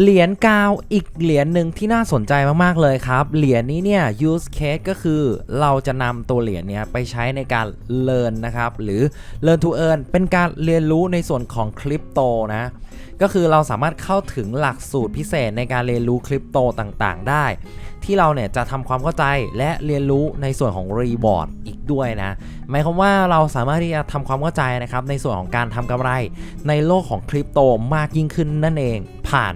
เหรียญกาวอีกเหรียญหนึ่งที่น่าสนใจมากๆเลยครับ เหรียญนี้เนี่ย use case ก็คือเราจะนำตัวเหรียญเนี้ยไปใช้ในการ learn นะครับ หรือ learn to earn เป็นการเรียนรู้ในส่วนของคริปโตนะ ก็คือเราสามารถเข้าถึงหลักสูตรพิเศษในการเรียนรู้คริปโตต่างๆ ได้ ที่เราเนี่ยจะทำความเข้าใจและเรียนรู้ในส่วนของรีบอร์ดอีกด้วยนะ หมายความว่าเราสามารถที่จะทำความเข้าใจนะครับในส่วนของการทำกำไรในโลกของคริปโตมากยิ่งขึ้นนั่นเองผ่าน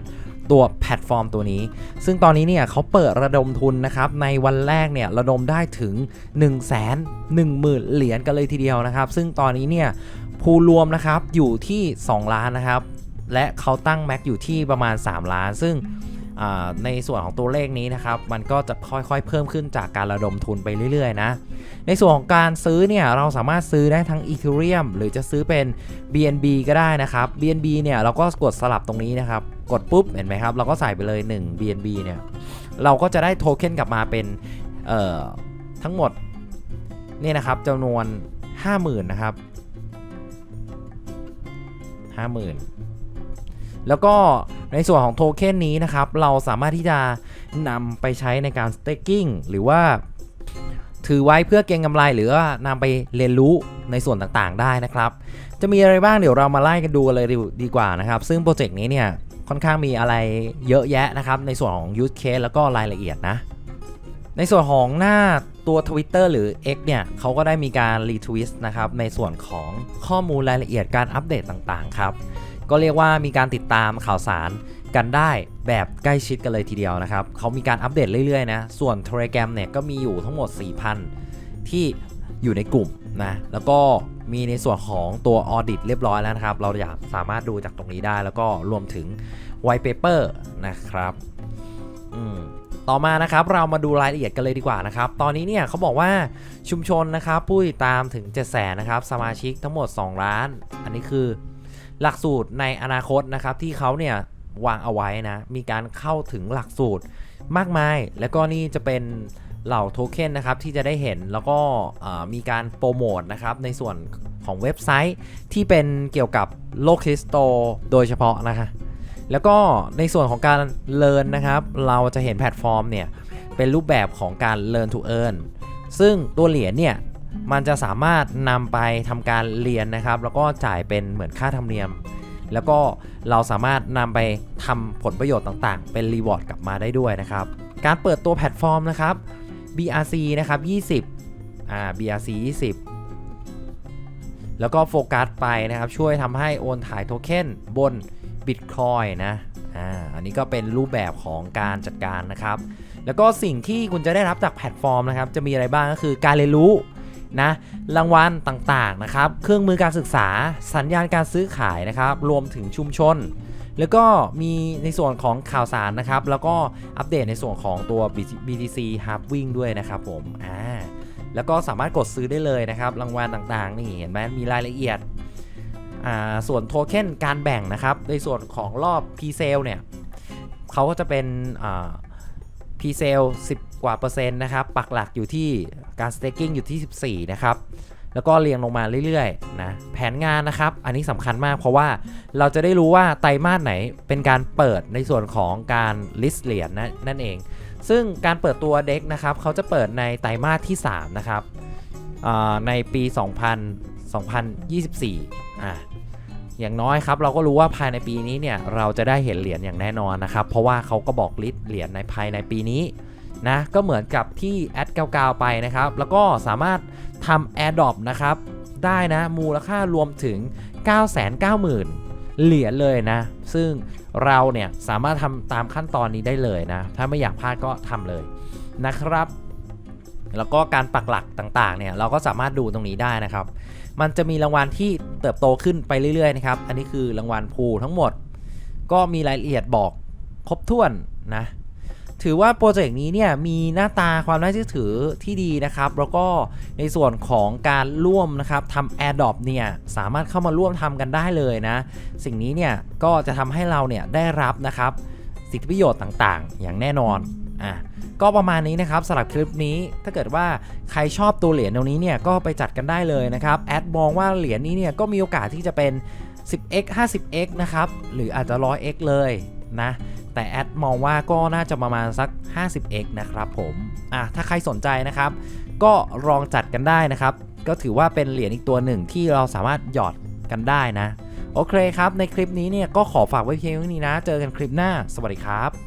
ตัวแพลตฟอร์มตัวนี้ ซึ่งตอนนี้เนี่ยเขาเปิดระดมทุนนะครับในวันแรกเนี่ยระดมได้ถึง 1 1 0 0 0 0 เหรียญกันเลยทีเดียวนะครับ ซึ่งตอนนี้เนี่ยผู้รวมนะครับอยู่ที่ 2 ล้านนะครับ และเขาตั้งแม็กอยู่ที่ประมาณ 3 ล้าน ซึ่ง ในส่วนของตัวเลขนี้นะครับมันก็จะค่อยๆเพิ่มขึ้นจากการระดมทุนไปเรื่อยๆนะในส่วนของการซื้อเนี่ยเราสามารถซื้อได้ทั้ง Ethereum หรือจะซื้อเป็น BNB ก็ได้นะครับ BNB เนี่ยเราก็กดสลับตรงนี้นะครับกดปุ๊บเห็นไหมครับเราก็ใส่ไปเลย 1 BNB เนี่ยเราก็จะได้โทเค็นกลับมาเป็นทั้งหมดนี่นะครับจำนวน 50,000นะครับ50,000 แล้วก็ ในส่วนของโทเค็นนี้นะครับ เราสามารถที่จะนำไปใช้ในการ staking หรือว่าถือไว้เพื่อเก็งกำไรหรือว่านำไปเรียนรู้ในส่วนต่างๆ ได้นะครับ จะมีอะไรบ้างเดี๋ยวเรามาไล่กันดูกันเลยดีกว่านะครับ ซึ่งโปรเจกต์นี้เนี่ยค่อนข้างมีอะไรเยอะแยะนะครับ ในส่วนของ use case แล้วก็รายละเอียดนะ ในส่วนของหน้าตัว Twitter หรือ X เนี่ยเขาก็ได้มีการรีทวิสต์นะครับในส่วนของข้อมูลรายละเอียดการอัปเดตต่างๆ ครับ ก็เรียกว่ามีการติดตามข่าวสารกันได้แบบใกล้ชิดกันเลยทีเดียวนะครับเขามีการอัปเดตเรื่อยๆนะส่วน Telegram เนี่ยก็มีอยู่ทั้งหมด 4,000 ที่อยู่ในกลุ่มนะแล้วก็มีในส่วนของตัว Audit เรียบร้อยแล้วนะครับ เราอยากสามารถดูจากตรงนี้ได้ แล้วก็รวมถึง White Paper นะครับต่อมานะครับเรามาดูรายละเอียดกันเลยดีกว่านะครับ ตอนนี้เนี่ยเขาบอกว่าชุมชนนะครับผู้ติดตามถึง7 0 0 0 0นะครับสมาชิกทั้งหมด 2 ล้าน อันนี้คือ หลักสูตรในอนาคตนะครับที่เขาเนี่ยวางเอาไว้นะ มีการเข้าถึงหลักสูตรมากมาย แล้วก็นี่จะเป็นเหล่าโทเค็นนะครับที่จะได้เห็นแล้วก็มีการโปรโมทนะครับในส่วนของเว็บไซต์ที่เป็นเกี่ยวกับโลกคริสโตโดยเฉพาะนะคะ แล้วก็ในส่วนของการ Learn นะครับ เราจะเห็นแพลตฟอร์มเนี่ยเป็นรูปแบบของการ Learn to Earn ซึ่งตัวเหรียญเนี่ย มันจะสามารถนำไปทำการเรียนนะครับ แล้วก็จ่ายเป็นเหมือนค่าธรรมเนียม แล้วก็เราสามารถนำไปทำผลประโยชน์ต่างๆ เป็นรีวอร์ดกลับมาได้ด้วยนะครับ การเปิดตัวแพลตฟอร์มนะครับ BRC นะครับ20อ่า BRC 20 แล้วก็โฟกัสไปนะครับ ช่วยทำให้โอนถ่ายโทเค็นบน Bitcoin นะอ่าอันนี้ก็เป็นรูปแบบของการจัดการนะครับ แล้วก็สิ่งที่คุณจะได้รับจากแพลตฟอร์มนะครับ จะมีอะไรบ้างก็คือการเรียนรู้ นะรางวัลต่างๆนะครับเครื่องมือการศึกษาสัญญาณการซื้อขายนะครับรวมถึงชุมชน แล้วก็มีในส่วนของข่าวสารนะครับแล้วก็อัปเดตในส่วนของตัว BTC Halving ด้วยนะครับผมอ่าแล้วก็สามารถกดซื้อได้เลยนะครับรางวัลต่างๆนี่เห็นไหมมีรายละเอียดอ่าส่วนโทเค็นการแบ่งนะครับในส่วนของรอบ p s a l e เนี่ยเขาก็จะเป็นอ่า p s a l e 10 กว่าเปอร์เซ็นต์นะครับ ปักหลักอยู่ที่การ staking อยู่ที่ 14 นะครับ แล้วก็เรียงลงมาเรื่อยๆนะแผนงานนะครับ อันนี้สำคัญมากเพราะว่าเราจะได้รู้ว่าไตรมาสไหนเป็นการเปิดในส่วนของการ list เหรียญนะนั่นเอง ซึ่งการเปิดตัวเด็กนะครับเขาจะเปิดในไตรมาสที่ 3 นะครับอ่าในปี 2000 2024อะ อย่างน้อยครับเราก็รู้ว่าภายในปีนี้เนี่ยเราจะได้เห็นเหรียญอย่างแน่นอนนะครับ เพราะว่าเขาก็บอกลิสต์เหรียญในภายในปีนี้นะก็เหมือนกับที่แอด99ไปนะครับ แล้วก็สามารถทำ AirDrop นะครับได้นะมูลค่ารวมถึง 990,000 เหรียญเลยนะ ซึ่งเราเนี่ยสามารถทำตามขั้นตอนนี้ได้เลยนะ ถ้าไม่อยากพลาดก็ทำเลยนะครับ แล้วก็การปักหลักต่างๆเนี่ยเราก็สามารถดูตรงนี้ได้นะครับ มันจะมีรางวัลที่เติบโตขึ้นไปเรื่อยๆนะครับ อันนี้คือรางวัลพูทั้งหมด ก็มีรายละเอียดบอกครบถ้วนนะ ถือว่าโปรเจกต์นี้เนี่ยมีหน้าตาความน่าเชื่อถือที่ดีนะครับ แล้วก็ในส่วนของการร่วมนะครับทำ AirDrop เนี่ยสามารถเข้ามาร่วมทำกันได้เลยนะ สิ่งนี้เนี่ยก็จะทำให้เราเนี่ยได้รับนะครับสิทธิประโยชน์ต่างๆ อย่างแน่นอน อะก็ประมาณนี้นะครับสำหรับคลิปนี้ถ้าเกิดว่าใครชอบตัวเหรียญตรงนี้เนี่ยก็ไปจัดกันได้เลยนะครับแอดมองว่าเหรียญนี้เนี่ยก็มีโอกาสที่จะเป็น 10x 50x นะครับหรืออาจจะ 100x เลยนะแต่แอดมองว่าก็น่าจะประมาณสัก 50x นะครับผมอะถ้าใครสนใจนะครับ ก็ลองจัดกันได้นะครับ ก็ถือว่าเป็นเหรียญอีกตัวหนึ่งที่เราสามารถหยอดกันได้นะ โอเคครับ ในคลิปนี้เนี่ยก็ขอฝากไว้เพียงเท่านี้นะ เจอกันคลิปหน้า สวัสดีครับ